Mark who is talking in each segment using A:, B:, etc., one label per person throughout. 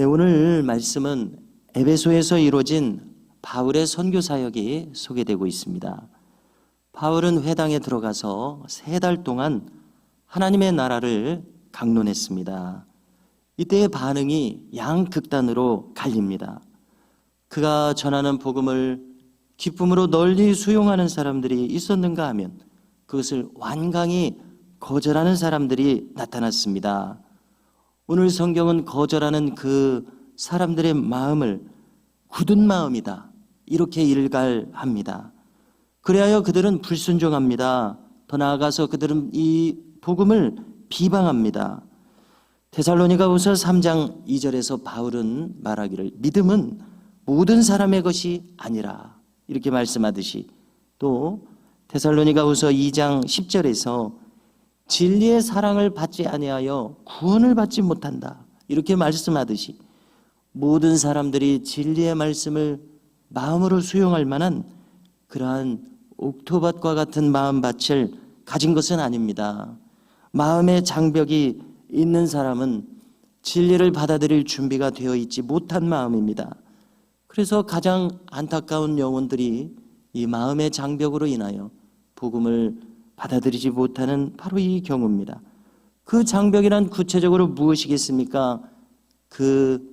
A: 네, 오늘 말씀은 에베소에서 이루어진 바울의 선교 사역이 소개되고 있습니다. 바울은 회당에 들어가서 세 달 동안 하나님의 나라를 강론했습니다. 이때의 반응이 양극단으로 갈립니다. 그가 전하는 복음을 기쁨으로 널리 수용하는 사람들이 있었는가 하면 그것을 완강히 거절하는 사람들이 나타났습니다. 오늘 성경은 거절하는 그 사람들의 마음을 굳은 마음이다. 이렇게 일갈합니다. 그래야 그들은 불순종합니다. 더 나아가서 그들은 이 복음을 비방합니다. 데살로니가후서 3장 2절에서 바울은 말하기를 믿음은 모든 사람의 것이 아니라 이렇게 말씀하듯이 또 데살로니가후서 2장 10절에서 진리의 사랑을 받지 아니하여 구원을 받지 못한다. 이렇게 말씀하듯이 모든 사람들이 진리의 말씀을 마음으로 수용할 만한 그러한 옥토밭과 같은 마음밭을 가진 것은 아닙니다. 마음의 장벽이 있는 사람은 진리를 받아들일 준비가 되어 있지 못한 마음입니다. 그래서 가장 안타까운 영혼들이 이 마음의 장벽으로 인하여 복음을 받아들이지 못하는 바로 이 경우입니다. 그 장벽이란 구체적으로 무엇이겠습니까? 그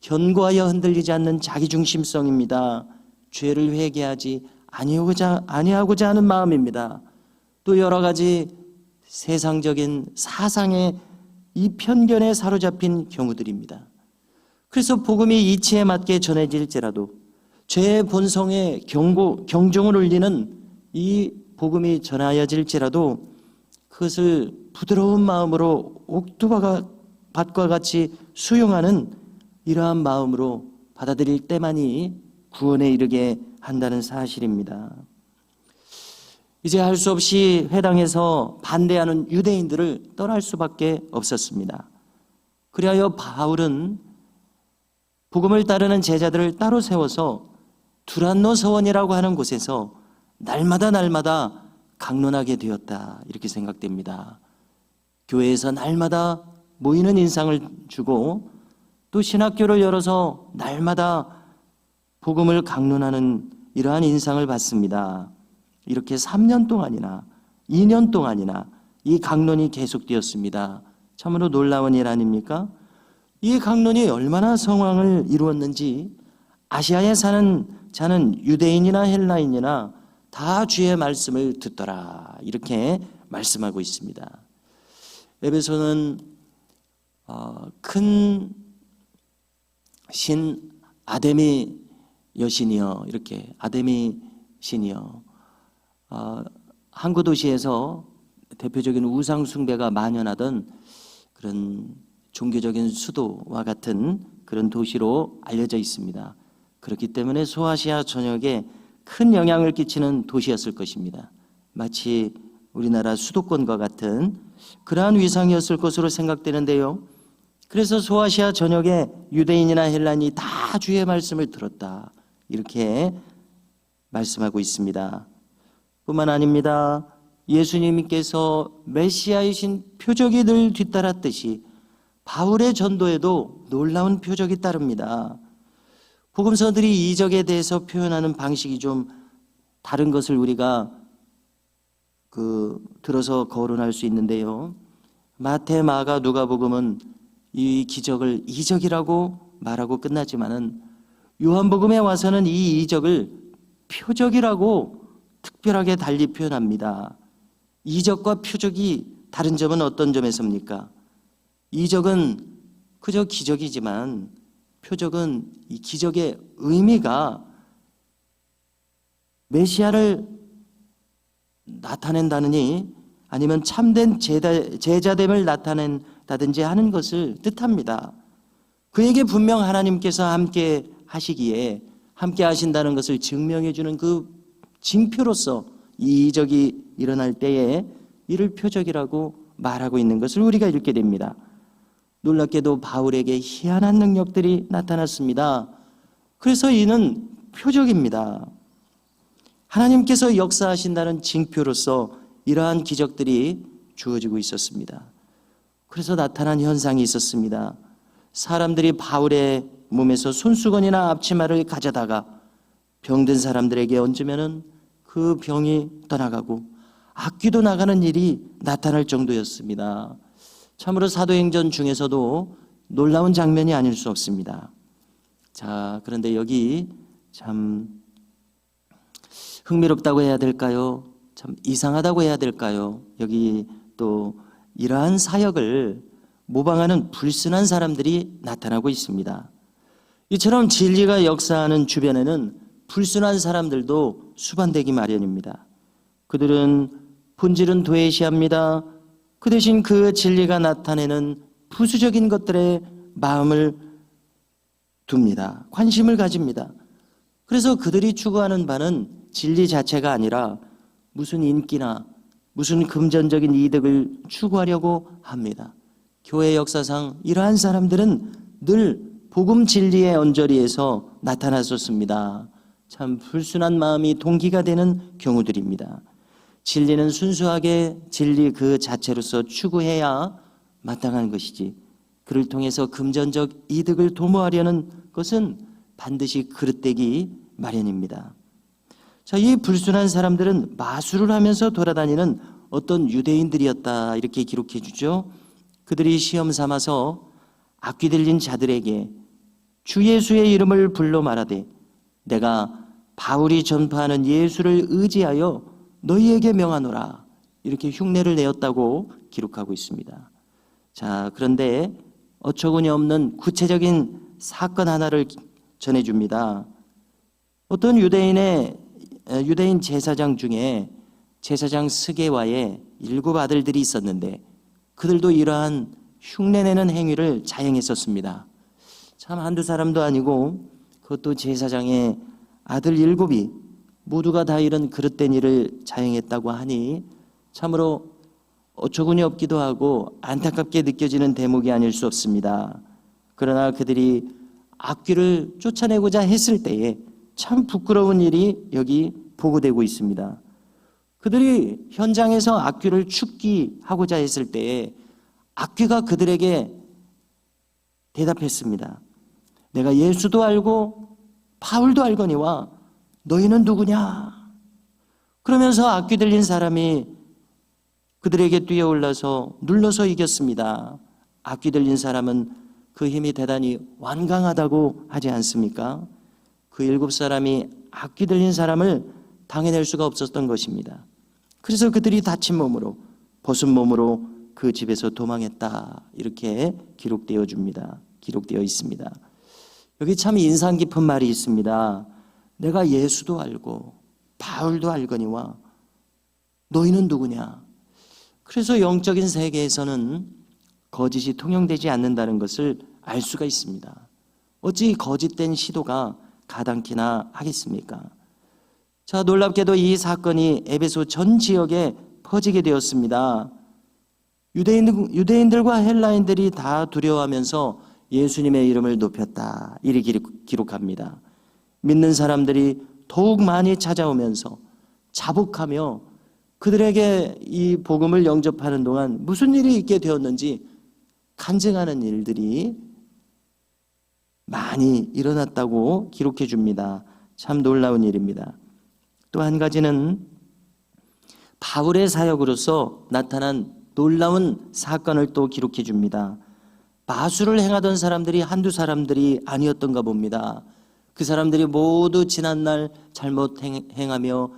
A: 견고하여 흔들리지 않는 자기 중심성입니다. 죄를 회개하지 아니하고자 아니하고자 하는 마음입니다. 또 여러 가지 세상적인 사상의 이 편견에 사로잡힌 경우들입니다. 그래서 복음이 이치에 맞게 전해질지라도 죄의 본성에 경고 경종을 울리는 이 복음이 전하여질지라도 그것을 부드러운 마음으로 옥두바가 밭과 같이 수용하는 이러한 마음으로 받아들일 때만이 구원에 이르게 한다는 사실입니다. 이제 할 수 없이 회당에서 반대하는 유대인들을 떠날 수밖에 없었습니다. 그리하여 바울은 복음을 따르는 제자들을 따로 세워서 두란노 서원이라고 하는 곳에서 날마다 날마다 강론하게 되었다. 이렇게 생각됩니다. 교회에서 날마다 모이는 인상을 주고 또 신학교를 열어서 날마다 복음을 강론하는 이러한 인상을 받습니다. 이렇게 3년 동안이나 2년 동안이나 이 강론이 계속되었습니다. 참으로 놀라운 일 아닙니까? 이 강론이 얼마나 성황을 이루었는지 아시아에 사는 자는 유대인이나 헬라인이나 다 주의 말씀을 듣더라 이렇게 말씀하고 있습니다. 에베소는 어, 큰신 아데미 여신이여 이렇게 아데미 신이여 어, 항구 도시에서 대표적인 우상 숭배가 만연하던 그런 종교적인 수도와 같은 그런 도시로 알려져 있습니다. 그렇기 때문에 소아시아 전역에 큰 영향을 끼치는 도시였을 것입니다. 마치 우리나라 수도권과 같은 그러한 위상이었을 것으로 생각되는데요. 그래서 소아시아 전역에 유대인이나 헬란이 다 주의 말씀을 들었다. 이렇게 말씀하고 있습니다. 뿐만 아닙니다. 예수님께서 메시아이신 표적이 늘 뒤따랐듯이 바울의 전도에도 놀라운 표적이 따릅니다. 복음서들이 이적에 대해서 표현하는 방식이 좀 다른 것을 우리가 그 들어서 거론할 수 있는데요. 마태, 마가, 누가복음은 이 기적을 이적이라고 말하고 끝나지만은 요한복음에 와서는 이 이적을 표적이라고 특별하게 달리 표현합니다. 이적과 표적이 다른 점은 어떤 점에서입니까? 이적은 그저 기적이지만 표적은 이 기적의 의미가 메시아를 나타낸다느니 아니면 참된 제자됨을 나타낸다든지 하는 것을 뜻합니다. 그에게 분명 하나님께서 함께 하시기에 함께 하신다는 것을 증명해 주는 그 징표로서 이 이적이 일어날 때에 이를 표적이라고 말하고 있는 것을 우리가 읽게 됩니다. 놀랍게도 바울에게 희한한 능력들이 나타났습니다. 그래서 이는 표적입니다. 하나님께서 역사하신다는 징표로서 이러한 기적들이 주어지고 있었습니다. 그래서 나타난 현상이 있었습니다. 사람들이 바울의 몸에서 손수건이나 앞치마를 가져다가 병든 사람들에게 얹으면은 그 병이 떠나가고 악귀도 나가는 일이 나타날 정도였습니다. 참으로 사도행전 중에서도 놀라운 장면이 아닐 수 없습니다. 자, 그런데 여기 참 흥미롭다고 해야 될까요? 참 이상하다고 해야 될까요? 여기 또 이러한 사역을 모방하는 불순한 사람들이 나타나고 있습니다. 이처럼 진리가 역사하는 주변에는 불순한 사람들도 수반되기 마련입니다. 그들은 본질은 도외시합니다. 그 대신 그 진리가 나타내는 부수적인 것들에 마음을 둡니다. 관심을 가집니다. 그래서 그들이 추구하는 바는 진리 자체가 아니라 무슨 인기나 무슨 금전적인 이득을 추구하려고 합니다. 교회 역사상 이러한 사람들은 늘 복음 진리의 언저리에서 나타났었습니다. 참 불순한 마음이 동기가 되는 경우들입니다. 진리는 순수하게 진리 그 자체로서 추구해야 마땅한 것이지. 그를 통해서 금전적 이득을 도모하려는 것은 반드시 그릇되기 마련입니다. 자, 이 불순한 사람들은 마술을 하면서 돌아다니는 어떤 유대인들이었다 이렇게 기록해 주죠. 그들이 시험 삼아서 악귀 들린 자들에게 주 예수의 이름을 불러 말하되 내가 바울이 전파하는 예수를 의지하여 너희에게 명하노라 이렇게 흉내를 내었다고 기록하고 있습니다. 자, 그런데 어처구니 없는 구체적인 사건 하나를 전해 줍니다. 어떤 유대인의 유대인 제사장 중에 제사장 스게와의 일곱 아들들이 있었는데 그들도 이러한 흉내내는 행위를 자행했었습니다. 참 한두 사람도 아니고 그것도 제사장의 아들 일곱이 모두가 다 이런 그릇된 일을 자행했다고 하니 참으로 어처구니 없기도 하고 안타깝게 느껴지는 대목이 아닐 수 없습니다. 그러나 그들이 악귀를 쫓아내고자 했을 때에 참 부끄러운 일이 여기 보고되고 있습니다. 그들이 현장에서 악귀를 축기하고자 했을 때에 악귀가 그들에게 대답했습니다. 내가 예수도 알고 바울도 알거니와 너희는 누구냐? 그러면서 악귀 들린 사람이 그들에게 뛰어올라서 눌러서 이겼습니다. 악귀 들린 사람은 그 힘이 대단히 완강하다고 하지 않습니까? 그 일곱 사람이 악귀 들린 사람을 당해낼 수가 없었던 것입니다. 그래서 그들이 다친 몸으로 벗은 몸으로 그 집에서 도망했다 이렇게 기록되어 줍니다. 기록되어 있습니다. 여기 참 인상 깊은 말이 있습니다. 내가 예수도 알고 바울도 알거니와 너희는 누구냐? 그래서 영적인 세계에서는 거짓이 통용되지 않는다는 것을 알 수가 있습니다. 어찌 거짓된 시도가 가당키나 하겠습니까? 자, 놀랍게도 이 사건이 에베소 전 지역에 퍼지게 되었습니다. 유대인, 유대인들과 헬라인들이 다 두려워하면서 예수님의 이름을 높였다. 이리 기록합니다. 믿는 사람들이 더욱 많이 찾아오면서 자복하며 그들에게 이 복음을 영접하는 동안 무슨 일이 있게 되었는지 간증하는 일들이 많이 일어났다고 기록해 줍니다. 참 놀라운 일입니다. 또 한 가지는 바울의 사역으로서 나타난 놀라운 사건을 또 기록해 줍니다. 마술을 행하던 사람들이 한두 사람들이 아니었던가 봅니다. 그 사람들이 모두 지난날 잘못 행하며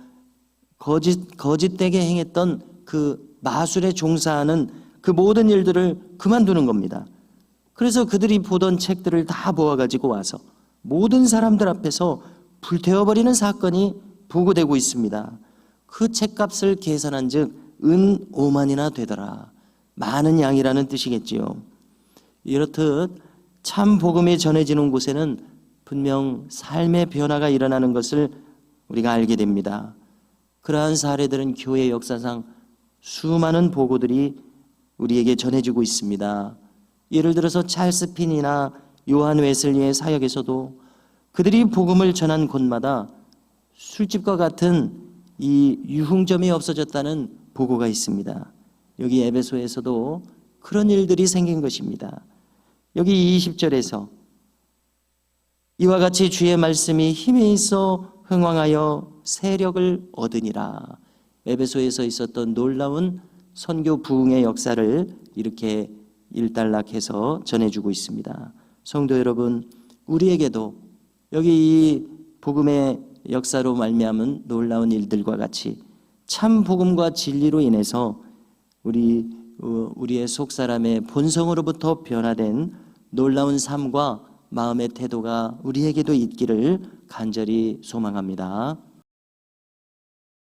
A: 거짓, 거짓되게 행했던 그 마술에 종사하는 그 모든 일들을 그만두는 겁니다. 그래서 그들이 보던 책들을 다 모아가지고 와서 모든 사람들 앞에서 불태워버리는 사건이 보고되고 있습니다. 그 책값을 계산한 즉, 은 5만이나 되더라. 많은 양이라는 뜻이겠지요. 이렇듯 참 복음이 전해지는 곳에는 분명 삶의 변화가 일어나는 것을 우리가 알게 됩니다. 그러한 사례들은 교회 역사상 수많은 보고들이 우리에게 전해지고 있습니다. 예를 들어서 찰스 핀이나 요한 웨슬리의 사역에서도 그들이 복음을 전한 곳마다 술집과 같은 이 유흥점이 없어졌다는 보고가 있습니다. 여기 에베소에서도 그런 일들이 생긴 것입니다. 여기 20절에서 이와 같이 주의 말씀이 힘에 있어 흥왕하여 세력을 얻으니라. 에베소에서 있었던 놀라운 선교 부흥의 역사를 이렇게 일단락해서 전해주고 있습니다. 성도 여러분, 우리에게도 여기 이 복음의 역사로 말미암은 놀라운 일들과 같이 참 복음과 진리로 인해서 우리 어, 우리의 속 사람의 본성으로부터 변화된 놀라운 삶과 마음의 태도가 우리에게도 있기를 간절히 소망합니다.